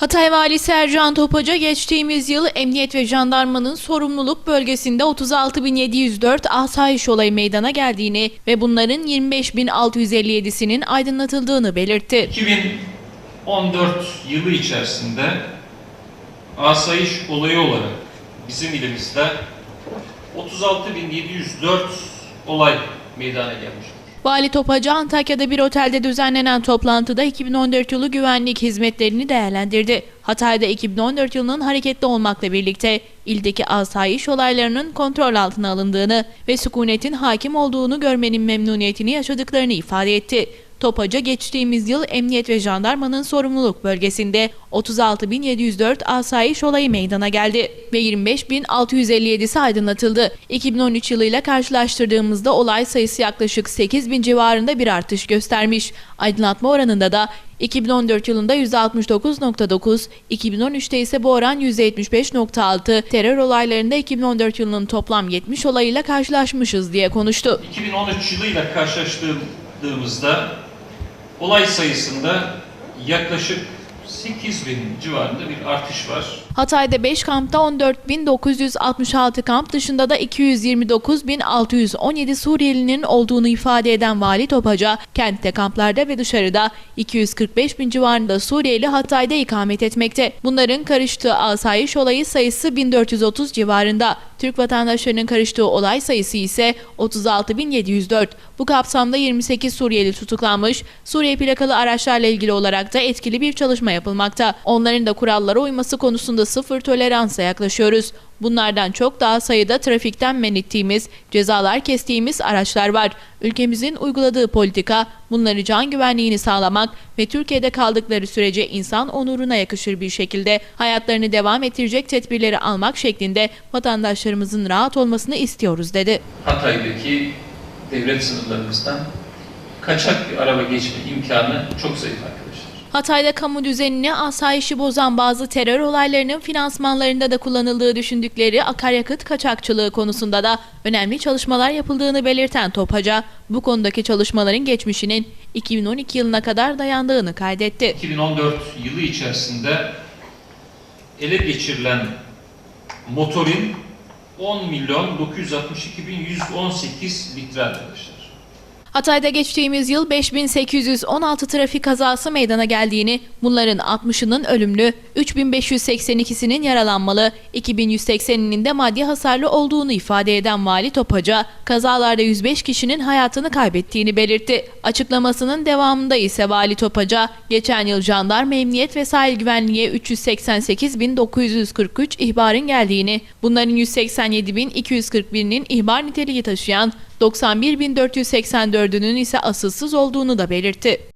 Hatay Valisi Ercan Topaca geçtiğimiz yıl Emniyet ve Jandarmanın sorumluluk bölgesinde 36.704 asayiş olayı meydana geldiğini ve bunların 25.657'sinin aydınlatıldığını belirtti. 2014 yılı içerisinde asayiş olayı olarak bizim ilimizde 36.704 olay meydana gelmiştir. Vali Topaca Antakya'da bir otelde düzenlenen toplantıda 2014 yılı güvenlik hizmetlerini değerlendirdi. Hatay'da 2014 yılının hareketli olmakla birlikte ildeki asayiş olaylarının kontrol altına alındığını ve sükunetin hakim olduğunu görmenin memnuniyetini yaşadıklarını ifade etti. Topaca geçtiğimiz yıl Emniyet ve Jandarmanın sorumluluk bölgesinde 36.704 asayiş olayı meydana geldi ve 25.657'si aydınlatıldı. 2013 yılıyla karşılaştırdığımızda olay sayısı yaklaşık 8.000 civarında bir artış göstermiş. Aydınlatma oranında da 2014 yılında %69.9, 2013'te ise bu oran %75.6. Terör olaylarında 2014 yılının toplam 70 olayıyla karşılaşmışız diye konuştu. 2013 yılıyla karşılaştırdığımızda olay sayısında yaklaşık 8 bin civarında bir artış var. Hatay'da 5 kampta 14.966 kamp dışında da 229.617 Suriyelinin olduğunu ifade eden Vali Topaca, kentte kamplarda ve dışarıda 245 bin civarında Suriyeli Hatay'da ikamet etmekte. Bunların karıştığı asayiş olayı sayısı 1430 civarında. Türk vatandaşlarının karıştığı olay sayısı ise 36.704. Bu kapsamda 28 Suriyeli tutuklanmış, Suriye plakalı araçlarla ilgili olarak da etkili bir çalışma yapılmakta. Onların da kurallara uyması konusunda sıfır toleransa yaklaşıyoruz. Bunlardan çok daha sayıda trafikten men ettiğimiz, cezalar kestiğimiz araçlar var. Ülkemizin uyguladığı politika bunları can güvenliğini sağlamak ve Türkiye'de kaldıkları sürece insan onuruna yakışır bir şekilde hayatlarını devam ettirecek tedbirleri almak şeklinde vatandaşlarımızın rahat olmasını istiyoruz dedi. Hatay'daki devlet sınırlarımızdan kaçak bir araba geçme imkanı çok zayıf arkadaşlar. Hatay'da kamu düzenini, asayişi bozan bazı terör olaylarının finansmanlarında da kullanıldığı düşündükleri akaryakıt kaçakçılığı konusunda da önemli çalışmalar yapıldığını belirten Topaca, bu konudaki çalışmaların geçmişinin 2012 yılına kadar dayandığını kaydetti. 2014 yılı içerisinde ele geçirilen motorin 10 milyon 962 bin 118 litre arkadaşlar. Hatay'da geçtiğimiz yıl 5816 trafik kazası meydana geldiğini, bunların 60'ının ölümlü, 3582'sinin yaralanmalı, 2180'inin de maddi hasarlı olduğunu ifade eden Vali Topaca, kazalarda 105 kişinin hayatını kaybettiğini belirtti. Açıklamasının devamında ise Vali Topaca, geçen yıl jandarma emniyet ve sahil güvenliğe 388.943 ihbarın geldiğini, bunların 187.241'inin ihbar niteliği taşıyan 91.484'ünün ise asılsız olduğunu da belirtti.